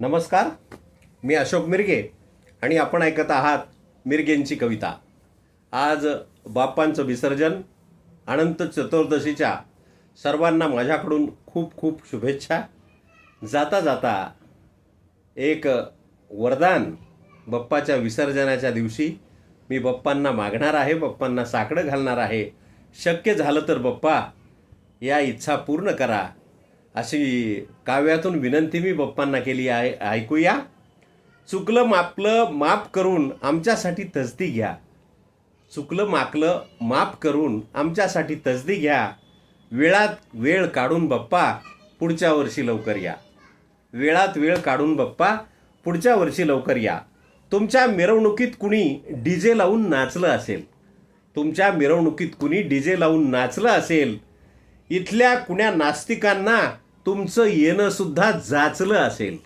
नमस्कार मी अशोक मिरगे आणि आपण ऐकत आहात मिरगेंची कविता. आज बाप्पांचं विसर्जन अनंत चतुर्दशीच्या सर्वांना माझ्याकडून खूप खूप शुभेच्छा. जाता जाता एक वरदान बाप्पाच्या विसर्जनाच्या दिवशी मी बाप्पांना मागणार आहे बाप्पांना साकडं घालणार आहे. शक्य झालं तर बाप्पा या इच्छा पूर्ण करा. अशी काव्यातून विनंती मी बाप्पांना केली आहे. ऐकूया. चुकलं मापलं माफ करून आमच्यासाठी तसदी घ्या. चुकलं माकलं माफ करून आमच्यासाठी तसदी घ्या. वेळात वेळ काढून बाप्पा पुढच्या वर्षी लवकर या. वेळात वेळ काढून बाप्पा पुढच्या वर्षी लवकर या. तुमच्या मिरवणुकीत कुणी डीजे लावून नाचलं असेल? तुमच्या मिरवणुकीत कुणी डीजे लावून नाचलं असेल? इथल्या कुण्या नास्तिकांना तुमचं येणंसुद्धा जाचलं असेल.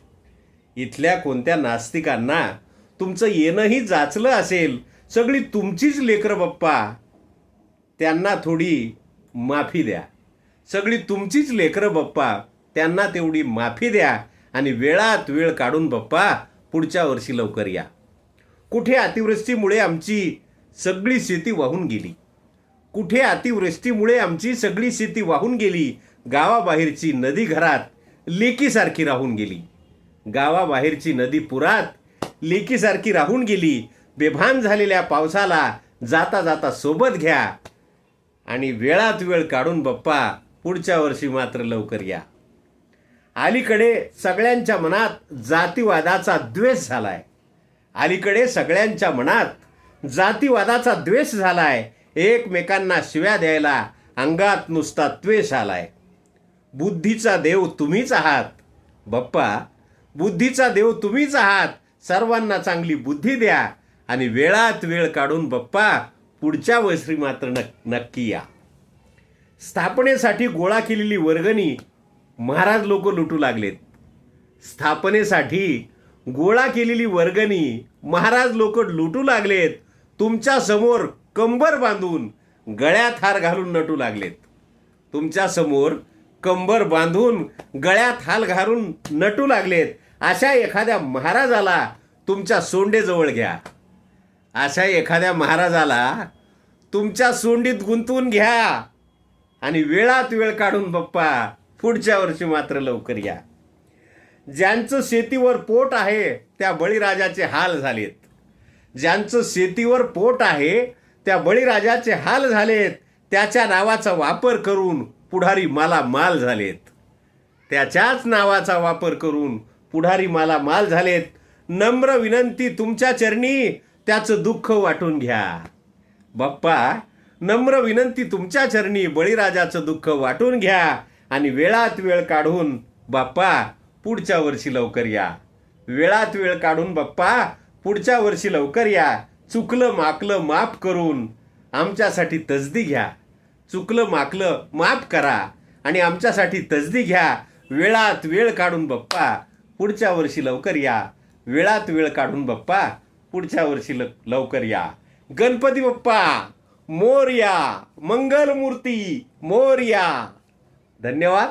इथल्या कोणत्या नास्तिकांना तुमचं येणंही जाचलं असेल. सगळी तुमचीच लेकरं बाप्पा. त्यांना थोडी माफी द्या. सगळी तुमचीच लेकरं बाप्पा. त्यांना तेवढी माफी द्या आणि वेळात वेळ काढून बाप्पा पुढच्या वर्षी लवकर या. कुठे अतिवृष्टीमुळे आमची सगळी शेती वाहून गेली. कुठे अतिवृष्टीमुळे आमची सगळी शेती वाहून गेली? गावाबाहेरची नदी घरात लेकीसारखी राहून गेली. गावाबाहेरची नदी पुरात लेकीसारखी राहून गेली. बेभान झालेल्या पावसाला जाता जाता सोबत घ्या. आणि वेळात वेळ काढून बाप्पा पुढच्या वर्षी मात्र लवकर या. अलीकडे सगळ्यांच्या मनात जातीवादाचा द्वेष झालाय. अलीकडे सगळ्यांच्या मनात जातीवादाचा द्वेष झालाय. एकमेकांना शिव्या द्यायला अंगात नुसता त्वेष आलाय. बुद्धीचा देव तुम्हीच आहात. बप्पा बुद्धीचा देव तुम्हीच आहात. सर्वांना चांगली बुद्धी द्या आणि वेळात वेळ काढून बप्पा पुढच्या वसरी मात्र नक नक्की या. स्थापनेसाठी गोळा केलेली वर्गणी महाराज लोक लुटू लागलेत. स्थापनेसाठी गोळा केलेली वर्गणी महाराज लोक लुटू लागलेत. तुमच्यासमोर कंबर बांधून गळ्यात हार घालून नटू लागलेत. तुमच्यासमोर कंबर बांधून गळ्यात हाल घालून नटू लागलेत. अशा एखाद्या महाराजाला तुमच्या सोंडेजवळ घ्या. अशा एखाद्या महाराजाला तुमच्या सोंडीत गुंतवून घ्या. आणि वेळात वेळ काढून बाप्पा पुढच्या वर्षी मात्र लवकर या ज्यांचं शेतीवर पोट आहे त्या बळीराजाचे हाल झालेत. ज्यांचं शेतीवर पोट आहे त्या बळीराजाचे हाल झालेत. त्याच्या नावाचा वापर करून पुढारी मला माल झालेत. त्याच्याच नावाचा वापर करून पुढारी मला माल झालेत. नम्र विनंती तुमच्या चरणी त्याचं दुःख वाटून घ्या. बाप्पा नम्र विनंती तुमच्या चरणी बळीराजाचं दुःख वाटून घ्या आणि वेळात वेळ काढून बाप्पा पुढच्या वर्षी लवकर या. वेळात वेळ काढून बाप्पा पुढच्या वर्षी लवकर या. चुकलं माकलं माफ करून आमच्यासाठी तजदी घ्या. चुकलं माकलं माफ करा आणि आमच्यासाठी तजदी घ्या. वेळात वेळ काढून बप्पा पुढच्या वर्षी लवकर या. वेळात वेळ काढून बप्पा पुढच्या वर्षी ल लवकर या. गणपती बाप्पा मोरया मंगलमूर्ती मोरया. धन्यवाद.